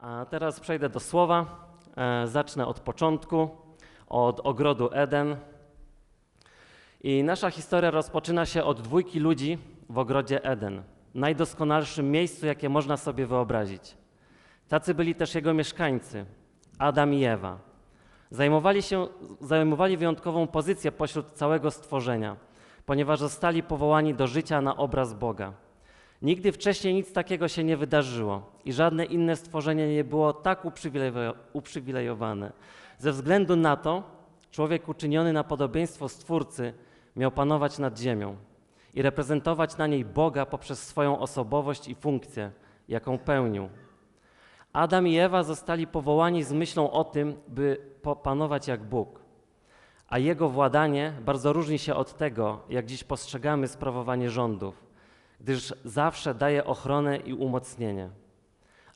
A teraz przejdę do słowa. E, zacznę od początku, od ogrodu Eden. I nasza historia rozpoczyna się od dwójki ludzi w ogrodzie Eden, najdoskonalszym miejscu, jakie można sobie wyobrazić. Tacy byli też jego mieszkańcy, Adam i Ewa. Zajmowali, się, zajmowali wyjątkową pozycję pośród całego stworzenia, ponieważ zostali powołani do życia na obraz Boga. Nigdy wcześniej nic takiego się nie wydarzyło i żadne inne stworzenie nie było tak uprzywilejo- uprzywilejowane. Ze względu na to, człowiek uczyniony na podobieństwo Stwórcy miał panować nad ziemią i reprezentować na niej Boga poprzez swoją osobowość i funkcję, jaką pełnił. Adam i Ewa zostali powołani z myślą o tym, by panować jak Bóg. A jego władanie bardzo różni się od tego, jak dziś postrzegamy sprawowanie rządów, gdyż zawsze daje ochronę i umocnienie.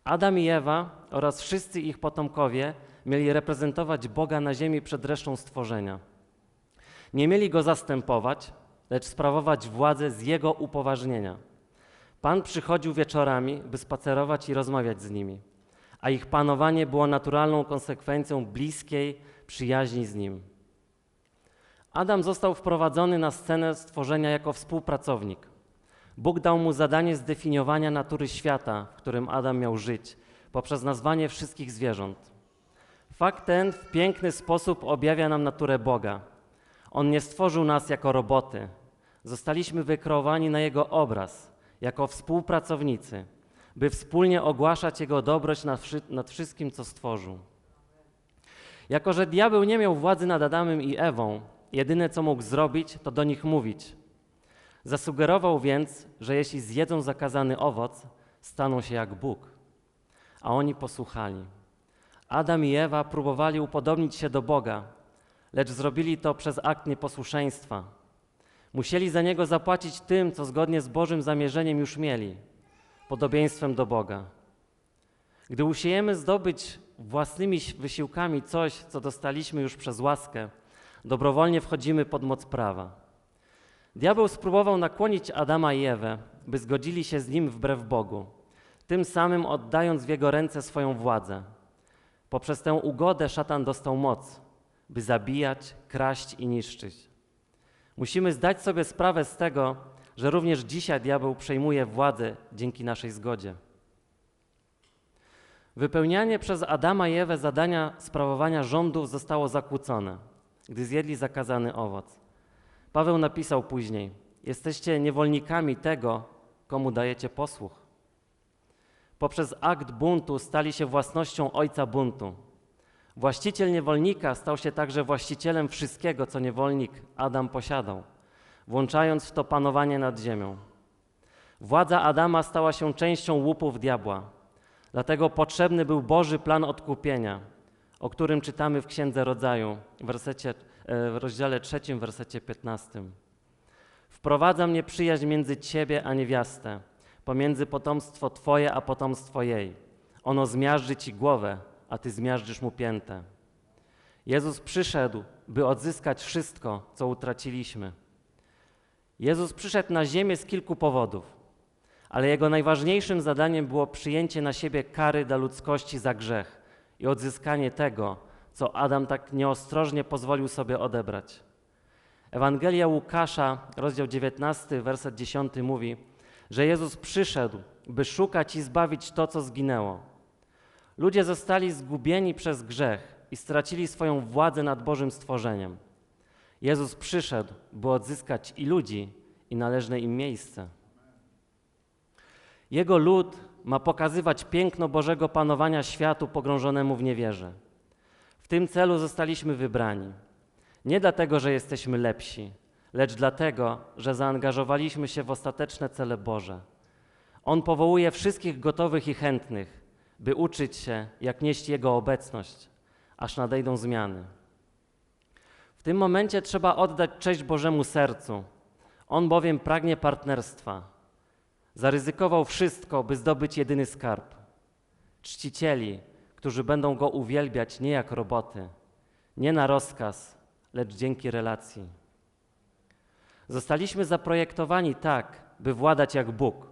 Adam i Ewa oraz wszyscy ich potomkowie mieli reprezentować Boga na ziemi przed resztą stworzenia. Nie mieli go zastępować, lecz sprawować władzę z jego upoważnienia. Pan przychodził wieczorami, by spacerować i rozmawiać z nimi a ich panowanie było naturalną konsekwencją bliskiej przyjaźni z nim. Adam został wprowadzony na scenę stworzenia jako współpracownik. Bóg dał mu zadanie zdefiniowania natury świata, w którym Adam miał żyć, poprzez nazwanie wszystkich zwierząt. Fakt ten w piękny sposób objawia nam naturę Boga. On nie stworzył nas jako roboty. Zostaliśmy wykreowani na Jego obraz, jako współpracownicy – by wspólnie ogłaszać Jego dobroć nad, nad wszystkim, co stworzył. Jako, że diabeł nie miał władzy nad Adamem i Ewą, jedyne co mógł zrobić, to do nich mówić. Zasugerował więc, że jeśli zjedzą zakazany owoc, staną się jak Bóg. A oni posłuchali. Adam i Ewa próbowali upodobnić się do Boga, lecz zrobili to przez akt nieposłuszeństwa. Musieli za niego zapłacić tym, co zgodnie z Bożym zamierzeniem już mieli podobieństwem do Boga. Gdy usiejemy zdobyć własnymi wysiłkami coś, co dostaliśmy już przez łaskę, dobrowolnie wchodzimy pod moc prawa. Diabeł spróbował nakłonić Adama i Ewę, by zgodzili się z nim wbrew Bogu, tym samym oddając w jego ręce swoją władzę. Poprzez tę ugodę szatan dostał moc, by zabijać, kraść i niszczyć. Musimy zdać sobie sprawę z tego, że również dzisiaj diabeł przejmuje władzę dzięki naszej zgodzie. Wypełnianie przez Adama i Ewę zadania sprawowania rządów zostało zakłócone, gdy zjedli zakazany owoc. Paweł napisał później: Jesteście niewolnikami tego, komu dajecie posłuch. Poprzez akt buntu stali się własnością ojca buntu. Właściciel niewolnika stał się także właścicielem wszystkiego, co niewolnik Adam posiadał włączając w to panowanie nad ziemią. Władza Adama stała się częścią łupów diabła. Dlatego potrzebny był Boży plan odkupienia, o którym czytamy w Księdze Rodzaju, w, wersecie, w rozdziale trzecim, wersecie 15. Wprowadzam nieprzyjaźń między ciebie a niewiastę, pomiędzy potomstwo twoje a potomstwo jej. Ono zmiażdży ci głowę, a ty zmiażdżysz mu piętę. Jezus przyszedł, by odzyskać wszystko, co utraciliśmy. Jezus przyszedł na ziemię z kilku powodów, ale jego najważniejszym zadaniem było przyjęcie na siebie kary dla ludzkości za grzech i odzyskanie tego, co Adam tak nieostrożnie pozwolił sobie odebrać. Ewangelia Łukasza, rozdział 19, werset 10 mówi, że Jezus przyszedł, by szukać i zbawić to, co zginęło. Ludzie zostali zgubieni przez grzech i stracili swoją władzę nad Bożym stworzeniem. Jezus przyszedł, by odzyskać i ludzi, i należne im miejsce. Jego lud ma pokazywać piękno Bożego panowania światu pogrążonemu w niewierze. Tym celu zostaliśmy wybrani. Nie dlatego, że jesteśmy lepsi, lecz dlatego, że zaangażowaliśmy się w ostateczne cele Boże. On powołuje wszystkich gotowych i chętnych, by uczyć się, jak nieść Jego obecność, aż nadejdą zmiany. W tym momencie trzeba oddać cześć Bożemu sercu. On bowiem pragnie partnerstwa. Zaryzykował wszystko, by zdobyć jedyny skarb. Czcicieli, którzy będą go uwielbiać nie jak roboty, nie na rozkaz, lecz dzięki relacji. Zostaliśmy zaprojektowani tak, by władać jak Bóg,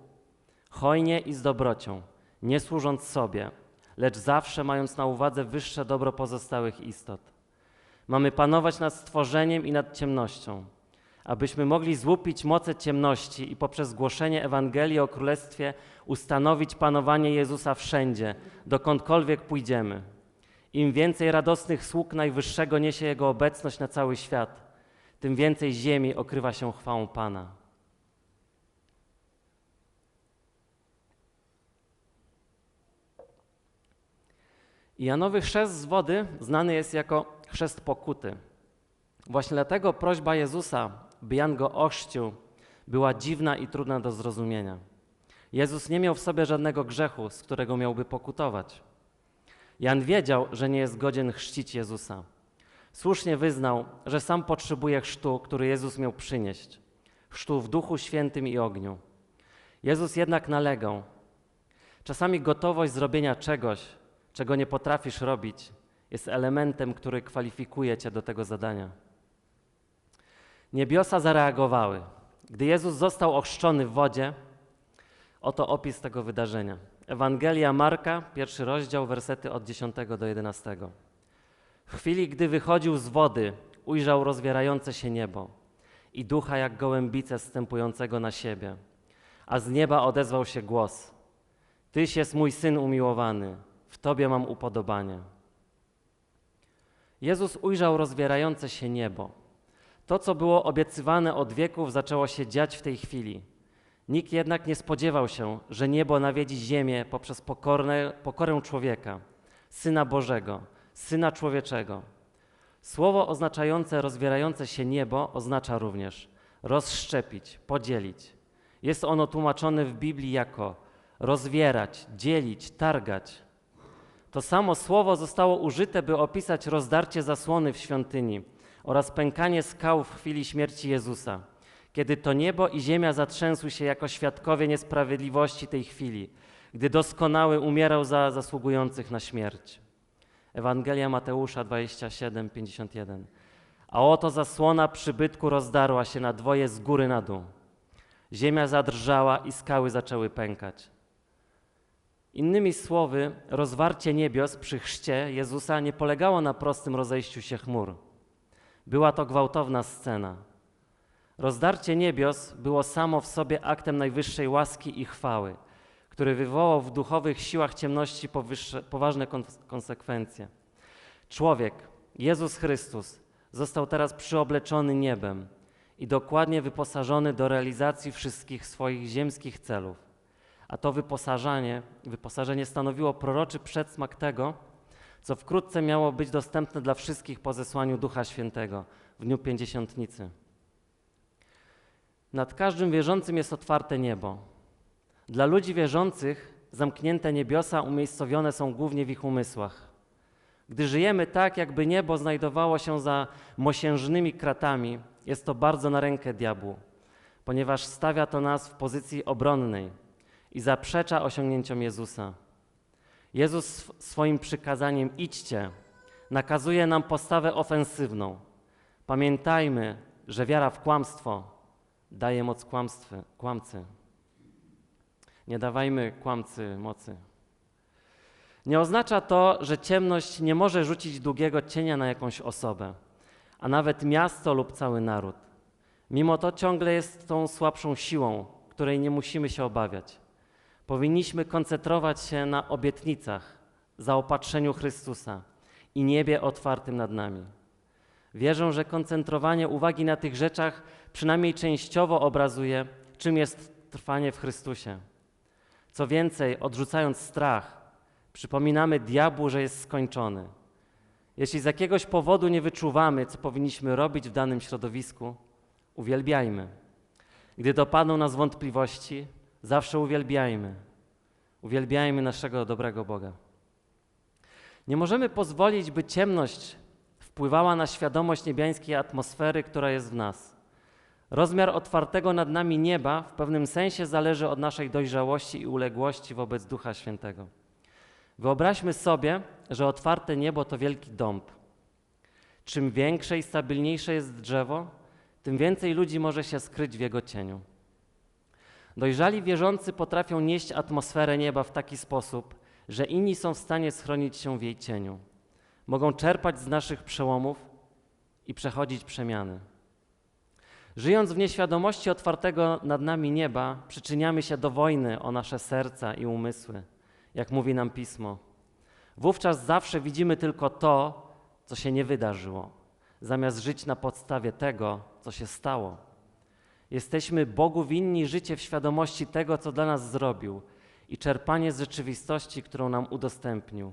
hojnie i z dobrocią, nie służąc sobie, lecz zawsze mając na uwadze wyższe dobro pozostałych istot. Mamy panować nad stworzeniem i nad ciemnością, abyśmy mogli złupić moce ciemności i poprzez głoszenie Ewangelii o Królestwie ustanowić panowanie Jezusa wszędzie, dokądkolwiek pójdziemy. Im więcej radosnych sług Najwyższego niesie Jego obecność na cały świat, tym więcej ziemi okrywa się chwałą Pana. Janowy chrzest z wody znany jest jako chrzest pokuty. Właśnie dlatego prośba Jezusa, by Jan go ochrzcił, była dziwna i trudna do zrozumienia. Jezus nie miał w sobie żadnego grzechu, z którego miałby pokutować. Jan wiedział, że nie jest godzien chrzcić Jezusa. Słusznie wyznał, że sam potrzebuje chrztu, który Jezus miał przynieść chrztu w Duchu Świętym i ogniu. Jezus jednak nalegał. Czasami gotowość zrobienia czegoś, czego nie potrafisz robić, jest elementem, który kwalifikuje cię do tego zadania. Niebiosa zareagowały. Gdy Jezus został ochrzczony w wodzie, oto opis tego wydarzenia. Ewangelia Marka, pierwszy rozdział, wersety od 10 do 11. W chwili, gdy wychodził z wody, ujrzał rozwierające się niebo i ducha jak gołębice stępującego na siebie. A z nieba odezwał się głos: Tyś jest mój syn umiłowany, w tobie mam upodobanie. Jezus ujrzał rozwierające się niebo. To, co było obiecywane od wieków, zaczęło się dziać w tej chwili. Nikt jednak nie spodziewał się, że niebo nawiedzi ziemię poprzez pokorne, pokorę człowieka, Syna Bożego, Syna Człowieczego. Słowo oznaczające rozwierające się niebo oznacza również rozszczepić, podzielić. Jest ono tłumaczone w Biblii jako rozwierać, dzielić, targać. To samo słowo zostało użyte, by opisać rozdarcie zasłony w świątyni oraz pękanie skał w chwili śmierci Jezusa, kiedy to niebo i ziemia zatrzęsły się jako świadkowie niesprawiedliwości tej chwili, gdy doskonały umierał za zasługujących na śmierć. Ewangelia Mateusza 27, 51. A oto zasłona przybytku rozdarła się na dwoje z góry na dół. Ziemia zadrżała i skały zaczęły pękać. Innymi słowy, rozwarcie niebios przy chrzcie Jezusa nie polegało na prostym rozejściu się chmur. Była to gwałtowna scena. Rozdarcie niebios było samo w sobie aktem najwyższej łaski i chwały, który wywołał w duchowych siłach ciemności poważne konsekwencje. Człowiek, Jezus Chrystus, został teraz przyobleczony niebem i dokładnie wyposażony do realizacji wszystkich swoich ziemskich celów a to wyposażenie, wyposażenie stanowiło proroczy przedsmak tego, co wkrótce miało być dostępne dla wszystkich po zesłaniu Ducha Świętego w dniu Pięćdziesiątnicy. Nad każdym wierzącym jest otwarte niebo. Dla ludzi wierzących zamknięte niebiosa umiejscowione są głównie w ich umysłach. Gdy żyjemy tak, jakby niebo znajdowało się za mosiężnymi kratami, jest to bardzo na rękę diabłu, ponieważ stawia to nas w pozycji obronnej i zaprzecza osiągnięciom Jezusa. Jezus swoim przykazaniem idźcie nakazuje nam postawę ofensywną. Pamiętajmy, że wiara w kłamstwo daje moc kłamstwy, kłamcy. Nie dawajmy kłamcy mocy. Nie oznacza to, że ciemność nie może rzucić długiego cienia na jakąś osobę, a nawet miasto lub cały naród. Mimo to ciągle jest tą słabszą siłą, której nie musimy się obawiać. Powinniśmy koncentrować się na obietnicach, zaopatrzeniu Chrystusa i niebie otwartym nad nami. Wierzę, że koncentrowanie uwagi na tych rzeczach przynajmniej częściowo obrazuje, czym jest trwanie w Chrystusie. Co więcej, odrzucając strach, przypominamy diabłu, że jest skończony. Jeśli z jakiegoś powodu nie wyczuwamy, co powinniśmy robić w danym środowisku, uwielbiajmy. Gdy dopadną nas wątpliwości, Zawsze uwielbiajmy. Uwielbiajmy naszego dobrego Boga. Nie możemy pozwolić, by ciemność wpływała na świadomość niebiańskiej atmosfery, która jest w nas. Rozmiar otwartego nad nami nieba w pewnym sensie zależy od naszej dojrzałości i uległości wobec Ducha Świętego. Wyobraźmy sobie, że otwarte niebo to wielki dąb. Czym większe i stabilniejsze jest drzewo, tym więcej ludzi może się skryć w jego cieniu. Dojrzali wierzący potrafią nieść atmosferę nieba w taki sposób, że inni są w stanie schronić się w jej cieniu. Mogą czerpać z naszych przełomów i przechodzić przemiany. Żyjąc w nieświadomości otwartego nad nami nieba, przyczyniamy się do wojny o nasze serca i umysły, jak mówi nam pismo. Wówczas zawsze widzimy tylko to, co się nie wydarzyło, zamiast żyć na podstawie tego, co się stało. Jesteśmy Bogu winni życie w świadomości tego, co dla nas zrobił i czerpanie z rzeczywistości, którą nam udostępnił.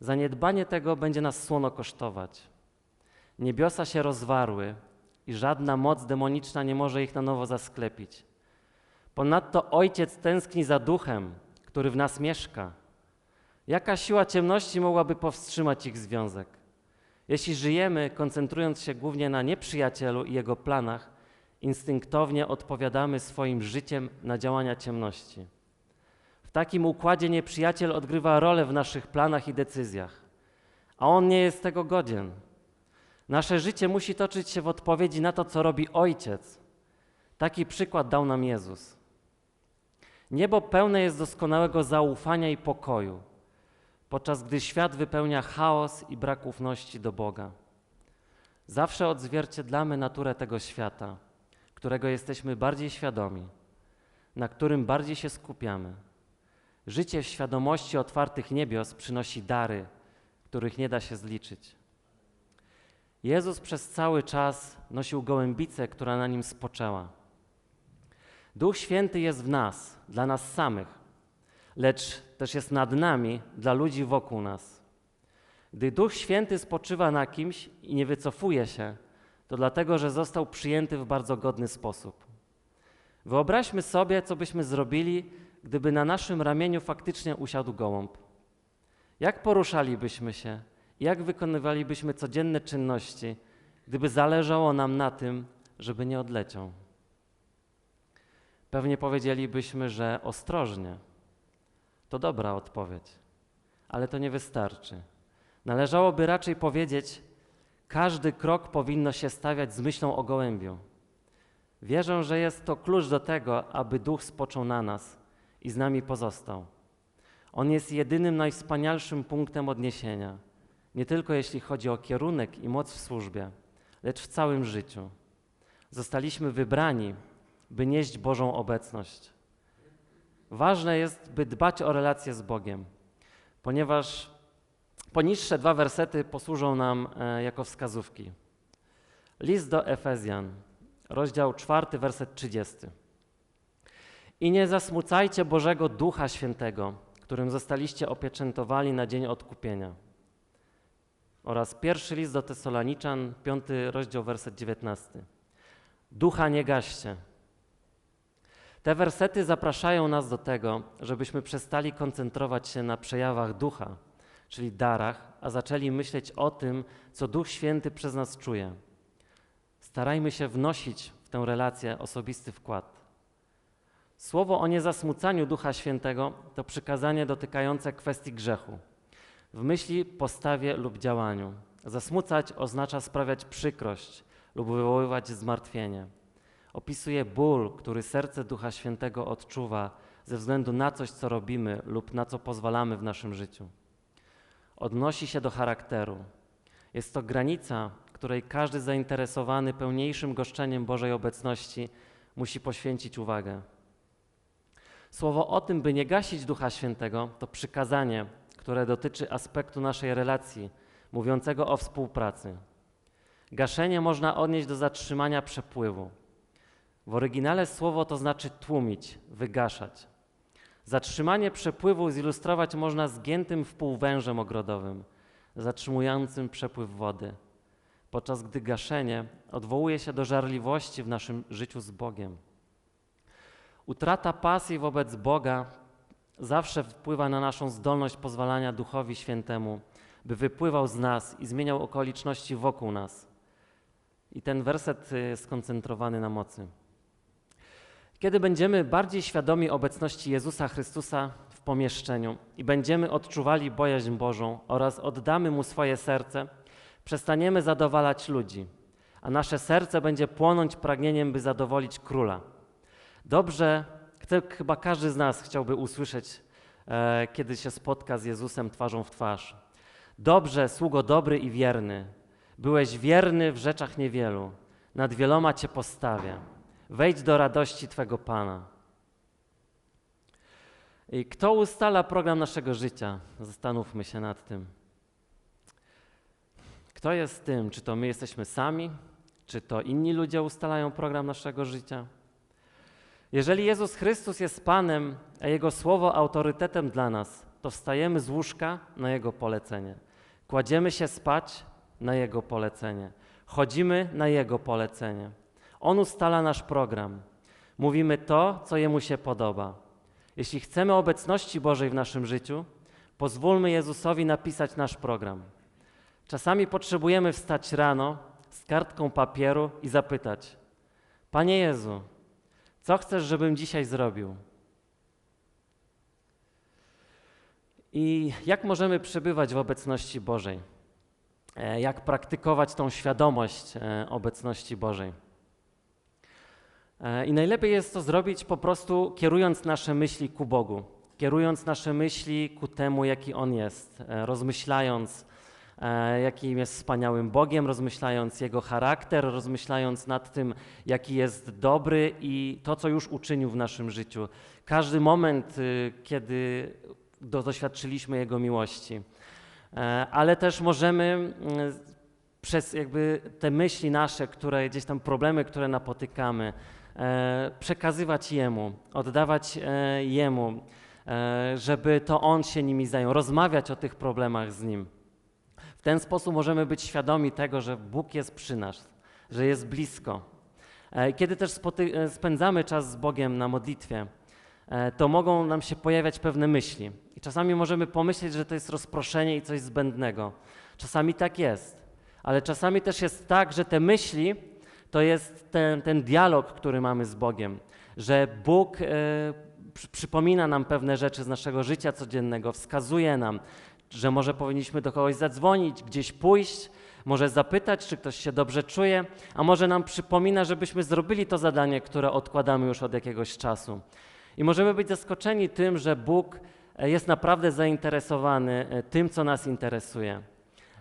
Zaniedbanie tego będzie nas słono kosztować. Niebiosa się rozwarły i żadna moc demoniczna nie może ich na nowo zasklepić. Ponadto Ojciec tęskni za duchem, który w nas mieszka. Jaka siła ciemności mogłaby powstrzymać ich związek? Jeśli żyjemy, koncentrując się głównie na nieprzyjacielu i jego planach, instynktownie odpowiadamy swoim życiem na działania ciemności. W takim układzie nieprzyjaciel odgrywa rolę w naszych planach i decyzjach, a on nie jest tego godzien. Nasze życie musi toczyć się w odpowiedzi na to, co robi Ojciec. Taki przykład dał nam Jezus. Niebo pełne jest doskonałego zaufania i pokoju, podczas gdy świat wypełnia chaos i brak ufności do Boga. Zawsze odzwierciedlamy naturę tego świata, którego jesteśmy bardziej świadomi, na którym bardziej się skupiamy. Życie w świadomości otwartych niebios przynosi dary, których nie da się zliczyć. Jezus przez cały czas nosił gołębicę, która na nim spoczęła. Duch Święty jest w nas, dla nas samych, lecz też jest nad nami, dla ludzi wokół nas. Gdy Duch Święty spoczywa na kimś i nie wycofuje się, to dlatego, że został przyjęty w bardzo godny sposób. Wyobraźmy sobie, co byśmy zrobili, gdyby na naszym ramieniu faktycznie usiadł gołąb. Jak poruszalibyśmy się? Jak wykonywalibyśmy codzienne czynności, gdyby zależało nam na tym, żeby nie odleciał? Pewnie powiedzielibyśmy, że ostrożnie. To dobra odpowiedź, ale to nie wystarczy. Należałoby raczej powiedzieć, każdy krok powinno się stawiać z myślą o gołębiu. Wierzę, że jest to klucz do tego, aby duch spoczął na nas i z nami pozostał. On jest jedynym najwspanialszym punktem odniesienia, nie tylko jeśli chodzi o kierunek i moc w służbie, lecz w całym życiu. Zostaliśmy wybrani, by nieść Bożą obecność. Ważne jest, by dbać o relacje z Bogiem, ponieważ poniższe dwa wersety posłużą nam e, jako wskazówki. List do Efezjan, rozdział 4, werset 30. I nie zasmucajcie Bożego Ducha Świętego, którym zostaliście opieczętowali na dzień odkupienia. Oraz pierwszy list do Tesaloniczan, piąty rozdział, werset 19. Ducha nie gaście. Te wersety zapraszają nas do tego, żebyśmy przestali koncentrować się na przejawach ducha, czyli darach, a zaczęli myśleć o tym, co Duch Święty przez nas czuje. Starajmy się wnosić w tę relację osobisty wkład. Słowo o niezasmucaniu Ducha Świętego to przykazanie dotykające kwestii grzechu. W myśli, postawie lub działaniu. Zasmucać oznacza sprawiać przykrość lub wywoływać zmartwienie. Opisuje ból, który serce Ducha Świętego odczuwa ze względu na coś, co robimy lub na co pozwalamy w naszym życiu. Odnosi się do charakteru. Jest to granica, której każdy zainteresowany pełniejszym goszczeniem Bożej obecności musi poświęcić uwagę. Słowo o tym, by nie gasić Ducha Świętego, to przykazanie, które dotyczy aspektu naszej relacji, mówiącego o współpracy. Gaszenie można odnieść do zatrzymania przepływu. W oryginale słowo to znaczy tłumić, wygaszać. Zatrzymanie przepływu zilustrować można zgiętym w pół wężem ogrodowym, zatrzymującym przepływ wody, podczas gdy gaszenie odwołuje się do żarliwości w naszym życiu z Bogiem. Utrata pasji wobec Boga zawsze wpływa na naszą zdolność pozwalania Duchowi Świętemu, by wypływał z nas i zmieniał okoliczności wokół nas. I ten werset jest skoncentrowany na mocy. Kiedy będziemy bardziej świadomi obecności Jezusa Chrystusa w pomieszczeniu i będziemy odczuwali bojaźń Bożą oraz oddamy Mu swoje serce, przestaniemy zadowalać ludzi, a nasze serce będzie płonąć pragnieniem, by zadowolić króla. Dobrze, chyba każdy z nas chciałby usłyszeć e, kiedy się spotka z Jezusem twarzą w twarz. Dobrze, sługo dobry i wierny. Byłeś wierny w rzeczach niewielu. Nad wieloma cię postawię. Wejdź do radości Twego Pana. I kto ustala program naszego życia? Zastanówmy się nad tym. Kto jest tym? Czy to my jesteśmy sami? Czy to inni ludzie ustalają program naszego życia? Jeżeli Jezus Chrystus jest Panem, a Jego Słowo autorytetem dla nas, to wstajemy z łóżka na Jego polecenie. Kładziemy się spać na Jego polecenie. Chodzimy na Jego polecenie. On ustala nasz program. Mówimy to, co Jemu się podoba. Jeśli chcemy obecności Bożej w naszym życiu, pozwólmy Jezusowi napisać nasz program. Czasami potrzebujemy wstać rano z kartką papieru i zapytać: Panie Jezu, co chcesz, żebym dzisiaj zrobił? I jak możemy przebywać w obecności Bożej? E, jak praktykować tą świadomość e, obecności Bożej? E, I najlepiej jest to zrobić po prostu kierując nasze myśli ku Bogu, kierując nasze myśli ku temu, jaki On jest, rozmyślając, jakim jest wspaniałym Bogiem, rozmyślając Jego charakter, rozmyślając nad tym, jaki jest dobry i to, co już uczynił w naszym życiu. Każdy moment, y, kiedy doświadczyliśmy Jego miłości. E, ale też możemy mm, przez jakby te myśli nasze, które gdzieś tam problemy, które napotykamy, e, przekazywać Jemu, oddawać e, Jemu, żeby to On się nimi zajął, rozmawiać o tych problemach z Nim. Ten sposób możemy być świadomi tego, że Bóg jest przy nas, że jest blisko. Kiedy też spędzamy czas z Bogiem na modlitwie, to mogą nam się pojawiać pewne myśli. I czasami możemy pomyśleć, że to jest rozproszenie i coś zbędnego. Czasami tak jest, ale czasami też jest tak, że te myśli to jest ten, ten dialog, który mamy z Bogiem, że Bóg e, przy, przypomina nam pewne rzeczy z naszego życia codziennego, wskazuje nam, że może powinniśmy do kogoś zadzwonić, gdzieś pójść, może zapytać, czy ktoś się dobrze czuje, a może nam przypomina, żebyśmy zrobili to zadanie, które odkładamy już od jakiegoś czasu. I możemy być zaskoczeni tym, że Bóg E, jest naprawdę zainteresowany e, tym, co nas interesuje,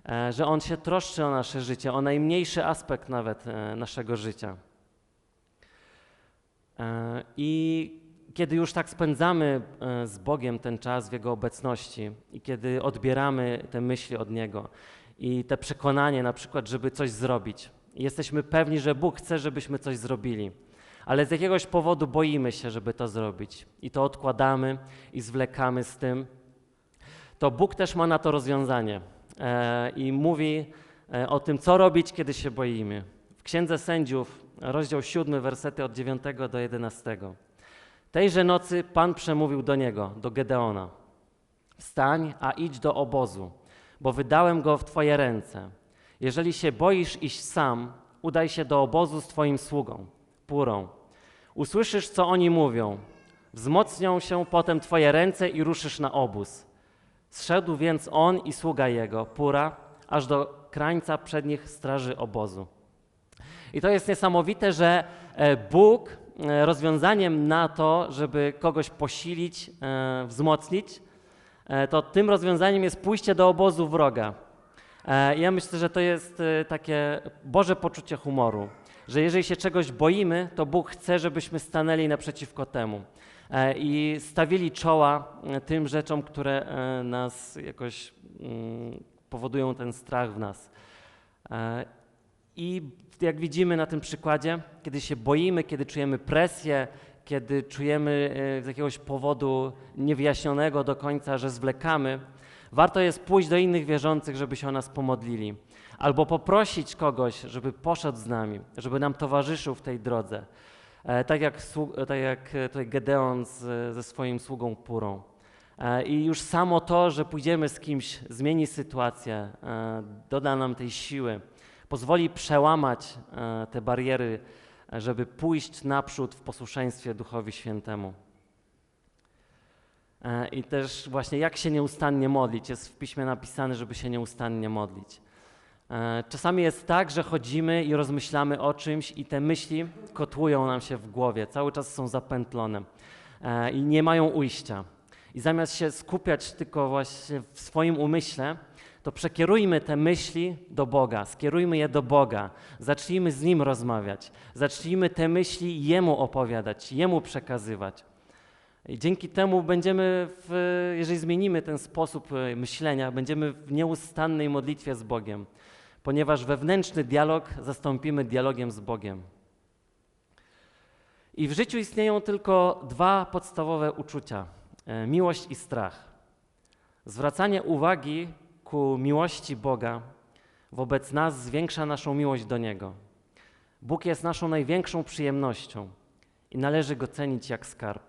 e, że On się troszczy o nasze życie, o najmniejszy aspekt nawet naszego życia. I kiedy już tak spędzamy z Bogiem ten czas w Jego obecności i kiedy odbieramy te myśli od Niego i te przekonanie na przykład, żeby coś zrobić, jesteśmy pewni, że Bóg chce, żebyśmy coś zrobili, ale z jakiegoś powodu boimy się, żeby to zrobić i to odkładamy i zwlekamy z tym, to Bóg też ma na to rozwiązanie e, i mówi e, o tym, co robić, kiedy się boimy. W Księdze Sędziów, rozdział 7, wersety od 9 do 11. Tejże nocy Pan przemówił do niego, do Gedeona. Wstań, a idź do obozu, bo wydałem go w Twoje ręce. Jeżeli się boisz iść sam, udaj się do obozu z Twoim sługą, purą. Usłyszysz, co oni mówią. Wzmocnią się potem twoje ręce i ruszysz na obóz. Zszedł więc on i sługa jego, Pura, aż do krańca przednich straży obozu. I to jest niesamowite, że e, Bóg rozwiązaniem na to, żeby kogoś posilić, e, wzmocnić, to tym rozwiązaniem jest pójście do obozu wroga. Ja myślę, że to jest takie Boże poczucie humoru że jeżeli się czegoś boimy, to Bóg chce, żebyśmy stanęli naprzeciwko temu e, i stawili czoła e, tym rzeczom, które e, nas jakoś mm, powodują ten strach w nas. I jak widzimy na tym przykładzie, kiedy się boimy, kiedy czujemy presję, kiedy czujemy z jakiegoś powodu niewyjaśnionego do końca, że zwlekamy, warto jest pójść do innych wierzących, żeby się o nas pomodlili albo poprosić kogoś, żeby poszedł z nami, żeby nam towarzyszył w tej drodze. E, tak jak, tak jak tutaj Gedeon z, ze swoim sługą Purą. E, I już samo to, że pójdziemy z kimś, zmieni sytuację, e, doda nam tej siły, pozwoli przełamać te bariery, żeby pójść naprzód w posłuszeństwie Duchowi Świętemu. I też właśnie jak się nieustannie modlić. Jest w piśmie napisane, żeby się nieustannie modlić. E, czasami jest tak, że chodzimy i rozmyślamy o czymś i te myśli kotłują nam się w głowie, cały czas są zapętlone e, i nie mają ujścia. I zamiast się skupiać tylko właśnie w swoim umyśle, to przekierujmy te myśli do Boga, skierujmy je do Boga, zacznijmy z Nim rozmawiać, zacznijmy te myśli Jemu opowiadać, Jemu przekazywać. I dzięki temu będziemy, w, jeżeli zmienimy ten sposób e, myślenia, będziemy w nieustannej modlitwie z Bogiem, ponieważ wewnętrzny dialog zastąpimy dialogiem z Bogiem. I w życiu istnieją tylko dwa podstawowe uczucia: e, miłość i strach. Zwracanie uwagi miłości Boga wobec nas zwiększa naszą miłość do Niego. Bóg jest naszą największą przyjemnością i należy go cenić jak skarb.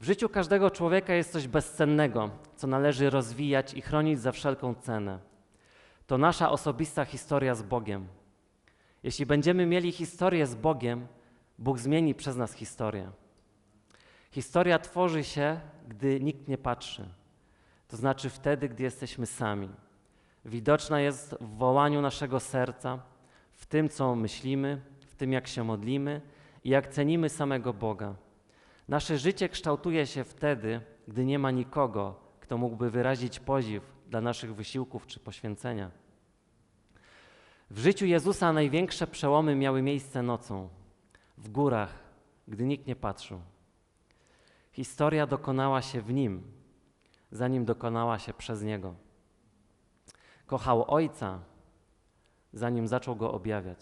W życiu każdego człowieka jest coś bezcennego, co należy rozwijać i chronić za wszelką cenę. To nasza osobista historia z Bogiem. Jeśli będziemy mieli historię z Bogiem, Bóg zmieni przez nas historię. Historia tworzy się, gdy nikt nie patrzy, to znaczy wtedy, gdy jesteśmy sami. Widoczna jest w wołaniu naszego serca, w tym, co myślimy, w tym, jak się modlimy i jak cenimy samego Boga. Nasze życie kształtuje się wtedy, gdy nie ma nikogo, kto mógłby wyrazić podziw dla naszych wysiłków czy poświęcenia. W życiu Jezusa największe przełomy miały miejsce nocą, w górach, gdy nikt nie patrzył. Historia dokonała się w nim, zanim dokonała się przez niego. Kochał Ojca, zanim zaczął go objawiać.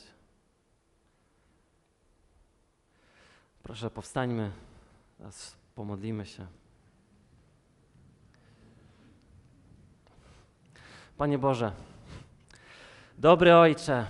Proszę, powstańmy, teraz pomodlimy się. Panie Boże, dobry Ojcze,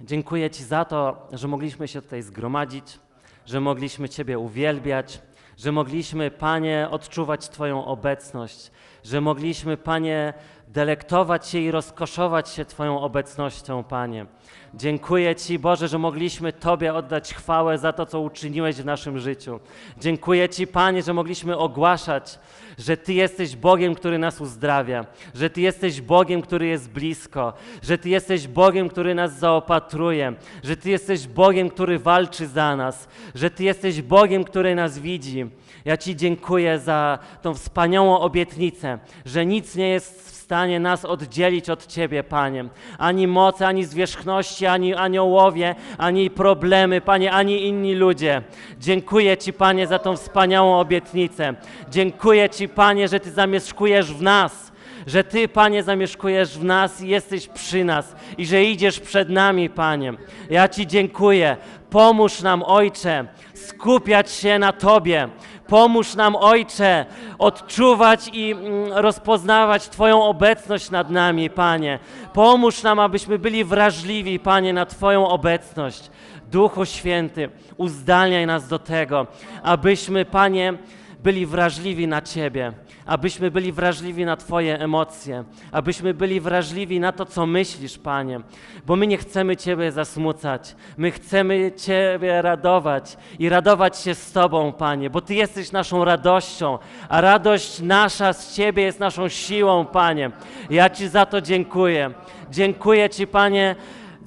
dziękuję Ci za to, że mogliśmy się tutaj zgromadzić, że mogliśmy Ciebie uwielbiać, że mogliśmy, Panie, odczuwać Twoją obecność, że mogliśmy, Panie, delektować się i rozkoszować się Twoją obecnością, Panie. Dziękuję Ci, Boże, że mogliśmy Tobie oddać chwałę za to, co uczyniłeś w naszym życiu. Dziękuję Ci, Panie, że mogliśmy ogłaszać, że Ty jesteś Bogiem, który nas uzdrawia, że Ty jesteś Bogiem, który jest blisko, że Ty jesteś Bogiem, który nas zaopatruje, że Ty jesteś Bogiem, który walczy za nas, że Ty jesteś Bogiem, który nas widzi. Ja Ci dziękuję za tą wspaniałą obietnicę, że nic nie jest stanie nas oddzielić od Ciebie, Panie. Ani moce, ani zwierzchności, ani aniołowie, ani problemy, Panie, ani inni ludzie. Dziękuję Ci, Panie, za tą wspaniałą obietnicę. Dziękuję Ci, Panie, że Ty zamieszkujesz w nas że Ty, Panie, zamieszkujesz w nas i jesteś przy nas i że idziesz przed nami, Panie. Ja Ci dziękuję. Pomóż nam, Ojcze, skupiać się na Tobie. Pomóż nam, Ojcze, odczuwać i mm, rozpoznawać Twoją obecność nad nami, Panie. Pomóż nam, abyśmy byli wrażliwi, Panie, na Twoją obecność. Duchu Święty, uzdalniaj nas do tego, abyśmy, Panie, byli wrażliwi na Ciebie, abyśmy byli wrażliwi na Twoje emocje, abyśmy byli wrażliwi na to, co myślisz, Panie, bo my nie chcemy Ciebie zasmucać, my chcemy Ciebie radować i radować się z Tobą, Panie, bo Ty jesteś naszą radością, a radość nasza z Ciebie jest naszą siłą, Panie. Ja Ci za to dziękuję. Dziękuję Ci, Panie,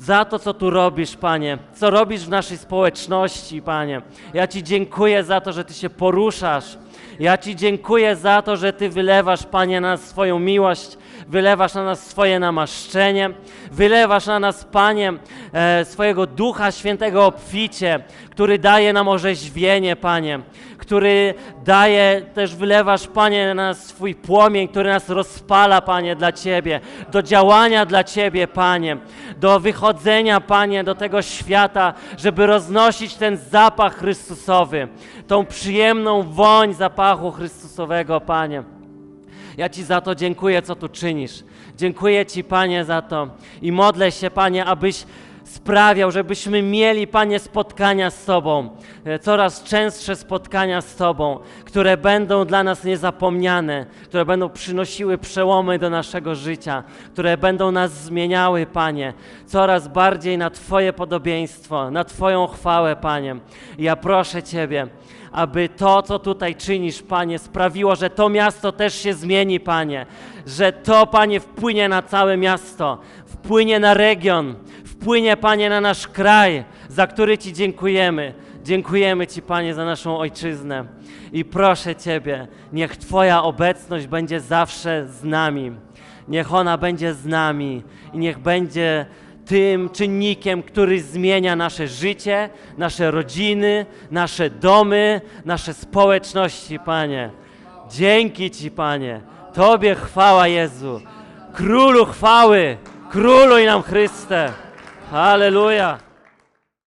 za to, co tu robisz, Panie, co robisz w naszej społeczności, Panie. Ja Ci dziękuję za to, że Ty się poruszasz. Ja Ci dziękuję za to, że Ty wylewasz, Panie, na nas swoją miłość, wylewasz na nas swoje namaszczenie, wylewasz na nas, Panie, swojego Ducha Świętego obficie, który daje nam orzeźwienie, Panie, który daje, też wylewasz, Panie, na nas swój płomień, który nas rozpala, Panie, dla Ciebie, do działania dla Ciebie, Panie, do wychodzenia, Panie, do tego świata, żeby roznosić ten zapach Chrystusowy, tą przyjemną woń zapachu Chrystusowego, Panie. Ja Ci za to dziękuję, co tu czynisz. Dziękuję Ci, Panie, za to i modlę się, Panie, abyś sprawiał, żebyśmy mieli, Panie, spotkania z Tobą, e, coraz częstsze spotkania z Tobą, które będą dla nas niezapomniane, które będą przynosiły przełomy do naszego życia, które będą nas zmieniały, Panie, coraz bardziej na Twoje podobieństwo, na Twoją chwałę, Panie. Ja proszę Ciebie, aby to, co tutaj czynisz, Panie, sprawiło, że to miasto też się zmieni, Panie, że to, Panie, wpłynie na całe miasto, wpłynie na region, wpłynie, Panie, na nasz kraj, za który Ci dziękujemy. Dziękujemy Ci, Panie, za naszą ojczyznę i proszę Ciebie, niech Twoja obecność będzie zawsze z nami. Niech ona będzie z nami i niech będzie tym czynnikiem, który zmienia nasze życie, nasze rodziny, nasze domy, nasze społeczności, Panie. Dzięki Ci, Panie. Tobie chwała, Jezu. Królu chwały, króluj nam Chryste. Aleluia!